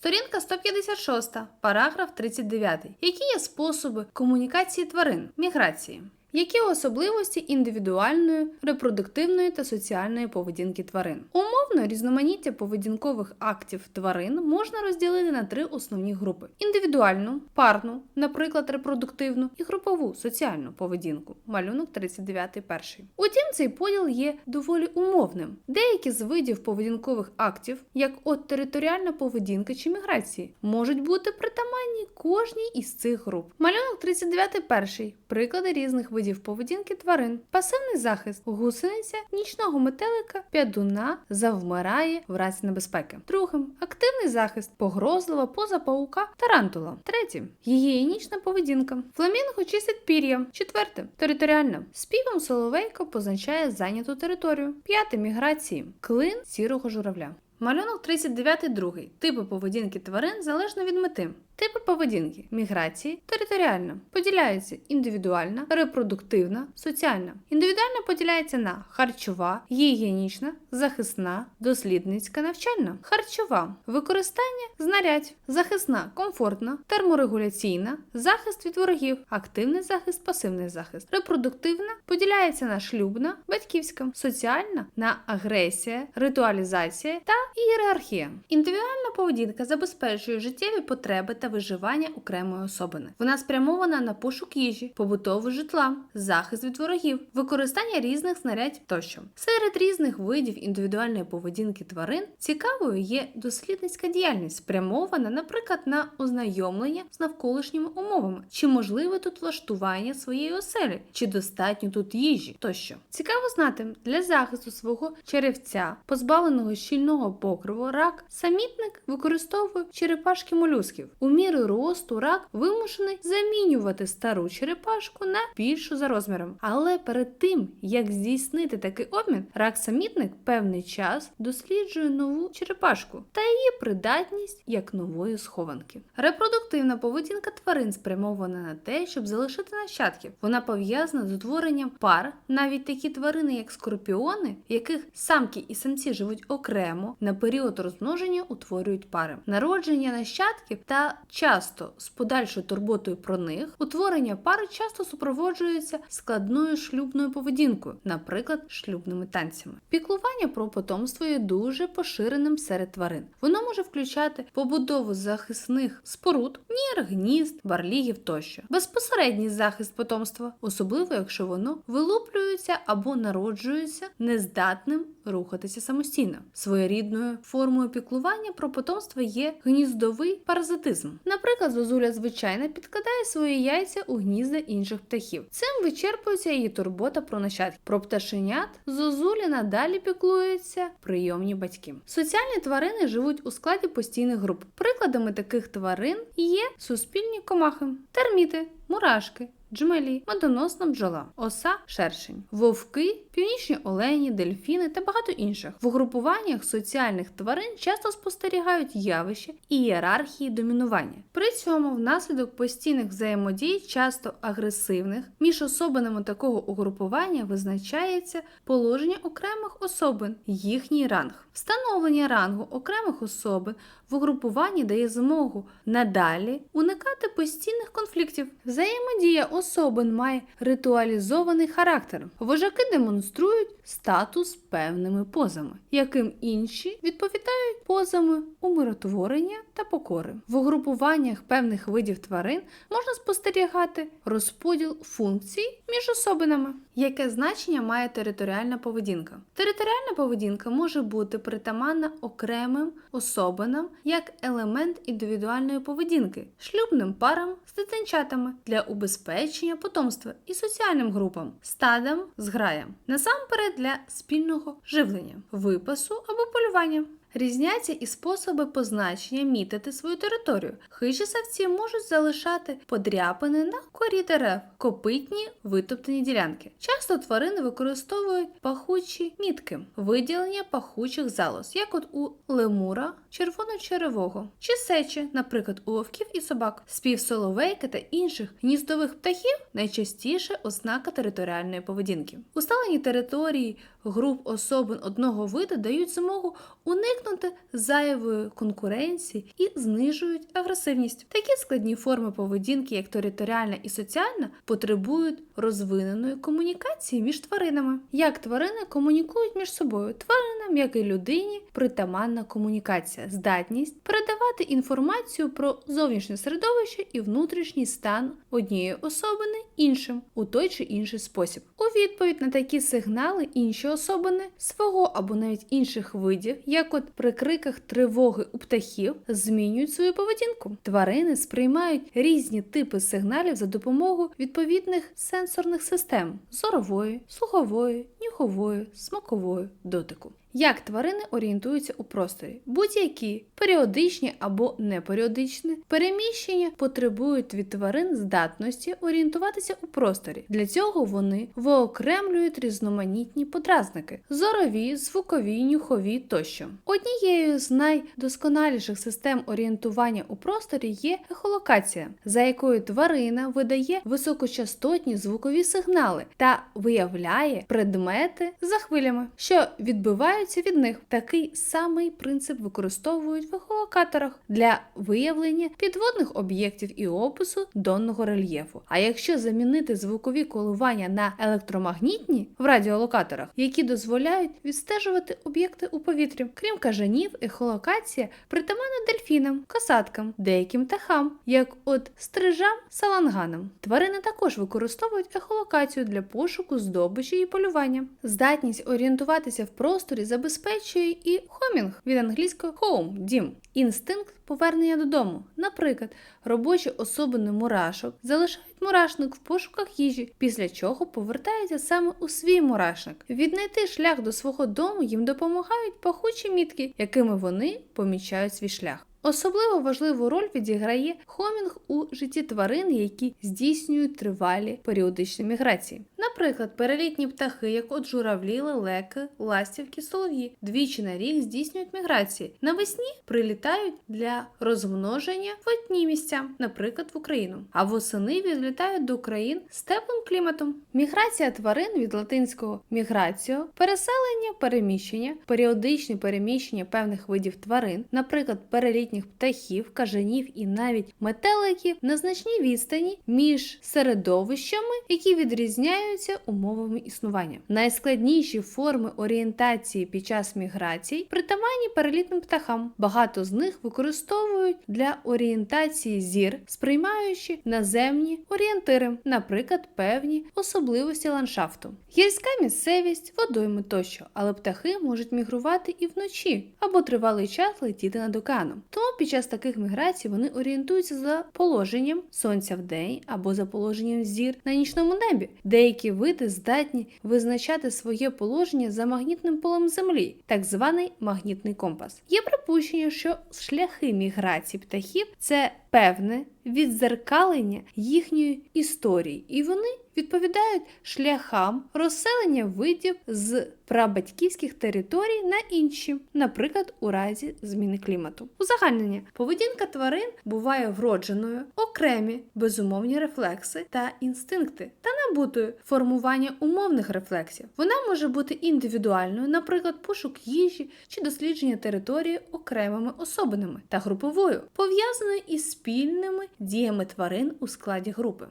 Сторінка 156, параграф 39. Які є способи комунікації тварин, міграції? Які особливості індивідуальної, репродуктивної та соціальної поведінки тварин? Умовно різноманіття поведінкових актів тварин можна розділити на три основні групи: індивідуальну, парну, наприклад, репродуктивну, і групову соціальну поведінку. Малюнок 39 перший. Утім, цей поділ є доволі умовним. Деякі з видів поведінкових актів, як от територіальна поведінка чи міграції, можуть бути притаманні кожній із цих груп. Малюнок 39 перший. Приклади різних видів поведінки тварин. Пасивний захист гусениця, нічного метелика, п'ядуна завмирає в разі небезпеки. Другим активний захист погрозлива поза паука тарантула. Третім гігієнічна поведінка. Фламінго чистить пір'я. Четверте територіальна. Співом соловейко позначає зайняту територію. П'яте міграції. Клин сірого журавля. Малюнок 39 другий. Типи поведінки тварин залежно від мети. Типи поведінки міграції територіальна поділяється індивідуальна, репродуктивна, соціальна. Індивідуальна поділяється на харчова, гігієнічна, захисна, дослідницька, навчальна, харчова, використання знарядь, захисна, комфортна, терморегуляційна, захист від ворогів, активний захист, пасивний захист. Репродуктивна поділяється на шлюбна, батьківська, соціальна на агресія, ритуалізація та ієрархія. Індивідуальна поведінка забезпечує життєві потреби та виживання окремої особини. Вона спрямована на пошук їжі, побутового житла, захист від ворогів, використання різних знарядь тощо. Серед різних видів індивідуальної поведінки тварин цікавою є дослідницька діяльність, спрямована, наприклад, на ознайомлення з навколишніми умовами, чи можливе тут влаштування своєї оселі, чи достатньо тут їжі тощо. Цікаво знати, для захисту свого черевця, позбавленого щільного покриву, рак самітник використовує черепашки молюсків. Міру росту рак вимушений замінювати стару черепашку на більшу за розміром. Але перед тим як здійснити такий обмін, рак самітник певний час досліджує нову черепашку та її придатність як нової схованки. Репродуктивна поведінка тварин спрямована на те, щоб залишити нащадків. Вона пов'язана з утворенням пар, навіть такі тварини, як скорпіони, яких самки і самці живуть окремо, на період розмноження утворюють пари. Народження нащадків та часто з подальшою турботою про них, утворення пари часто супроводжується складною шлюбною поведінкою, наприклад, шлюбними танцями. Піклування про потомство є дуже поширеним серед тварин. Воно може включати побудову захисних споруд, нір, гнізд, барлігів тощо, безпосередній захист потомства, особливо якщо воно вилуплюється або народжується нездатним рухатися самостійно. Своєрідною формою піклування про потомство є гніздовий паразитизм. Наприклад, зозуля звичайна підкладає свої яйця у гнізда інших птахів. Цим вичерпується її турбота про нащадки. Про пташенят зозулі надалі піклуються прийомні батьки. Соціальні тварини живуть у складі постійних груп. Прикладами таких тварин є суспільні комахи, терміти, мурашки. Джмелі, медоносна бджола, оса, шершень, вовки, північні олені, дельфіни та багато інших. В угрупуваннях соціальних тварин часто спостерігають явище ієрархії домінування. При цьому внаслідок постійних взаємодій, часто агресивних, між особинами такого угрупування визначається положення окремих особин, їхній ранг. Встановлення рангу окремих особин в угрупуванні дає змогу надалі уникати постійних конфліктів. Взаємодія особин має ритуалізований характер. Вожаки демонструють статус певними позами, яким інші відповідають позами умиротворення та покори. В угрупуваннях певних видів тварин можна спостерігати розподіл функцій між особинами. Яке значення має територіальна поведінка? Територіальна поведінка може бути притаманна окремим особинам як елемент індивідуальної поведінки, шлюбним парам з дитинчатами для убезпечення потомства і соціальним групам, стадам, зграям, насамперед для спільного живлення, випасу або полювання. Різняться і способи позначення мітити свою територію. Хижі савці можуть залишати подряпини на корі дерев, копитні витоптані ділянки. Часто тварини використовують пахучі мітки, виділення пахучих залоз, як от у лемура, червоночеревого, чи сечі, наприклад, у вовків і собак. Спів соловейки та інших гніздових птахів найчастіше ознака територіальної поведінки. Усталені території груп особин одного виду дають змогу уникнути зайвої конкуренції і знижують агресивність. Такі складні форми поведінки, як територіальна і соціальна, потребують розвиненої комунікації між тваринами. Як тварини комунікують між собою? Тваринам, як і людині, притаманна комунікація, здатність передавати інформацію про зовнішнє середовище і внутрішній стан однієї особини іншим у той чи інший спосіб. У відповідь на такі сигнали інші особини свого або навіть інших видів, як от при криках тривоги у птахів, змінюють свою поведінку. Тварини сприймають різні типи сигналів за допомогою відповідних сенсорних систем зорової, слухової, нюхової, смакової, дотику. Як тварини орієнтуються у просторі? Будь-які періодичні або неперіодичні переміщення потребують від тварин здатності орієнтуватися у просторі. Для цього вони виокремлюють різноманітні подразники зорові, звукові, нюхові тощо. Однією з найдосконаліших систем орієнтування у просторі є ехолокація, за якою тварина видає високочастотні звукові сигнали та виявляє предмети за хвилями, що відбиваються від них. Такий самий принцип використовують в ехолокаторах для виявлення підводних об'єктів і опису донного рельєфу. А якщо замінити звукові коливання на електромагнітні в радіолокаторах, які дозволяють відстежувати об'єкти у повітрі, крім кажанів, ехолокація притаманна дельфінам, касаткам, деяким птахам, як от стрижам, саланганам. Тварини також використовують ехолокацію для пошуку здобичі і полювання. Здатність орієнтуватися в просторі забезпечує і хомінг від англійського home – дім. Інстинкт повернення додому. Наприклад, робочі особини мурашок залишають мурашник в пошуках їжі, після чого повертаються саме у свій мурашник. Віднайти шлях до свого дому їм допомагають пахучі мітки, якими вони помічають свій шлях. Особливо важливу роль відіграє хомінг у житті тварин, які здійснюють тривалі періодичні міграції. Наприклад, перелітні птахи, як от журавлі, лелеки, ластівки, солов'ї, двічі на рік здійснюють міграції. Навесні прилітають для розмноження в одні місця, наприклад, в Україну, а восени відлітають до країн з теплим кліматом. Міграція тварин від латинського міграціо, переселення, переміщення, періодичне переміщення певних видів тварин, наприклад, перелітніх птахів, кажанів і навіть метеликів на значній відстані між середовищами, які відрізняються умовами існування. Найскладніші форми орієнтації під час міграцій притаманні перелітним птахам. Багато з них використовують для орієнтації зір, сприймаючи наземні орієнтири, наприклад, певні особливості ландшафту. Гірська місцевість, водойми тощо, але птахи можуть мігрувати і вночі або тривалий час летіти над океаном. Тому під час таких міграцій вони орієнтуються за положенням сонця в день або за положенням зір на нічному небі. Деякі види здатні визначати своє положення за магнітним полем Землі, так званий магнітний компас. Є припущення, що шляхи міграції птахів це певне відзеркалення їхньої історії, і вони відповідають шляхам розселення видів з прабатьківських територій на інші, наприклад, у разі зміни клімату. Узагальнення поведінка тварин буває вродженою, окремі безумовні рефлекси та інстинкти та набутою формування умовних рефлексів. Вона може бути індивідуальною, наприклад, пошук їжі чи дослідження території окремими особинами, та груповою, пов'язаною із спільними діями тварин у складі групи.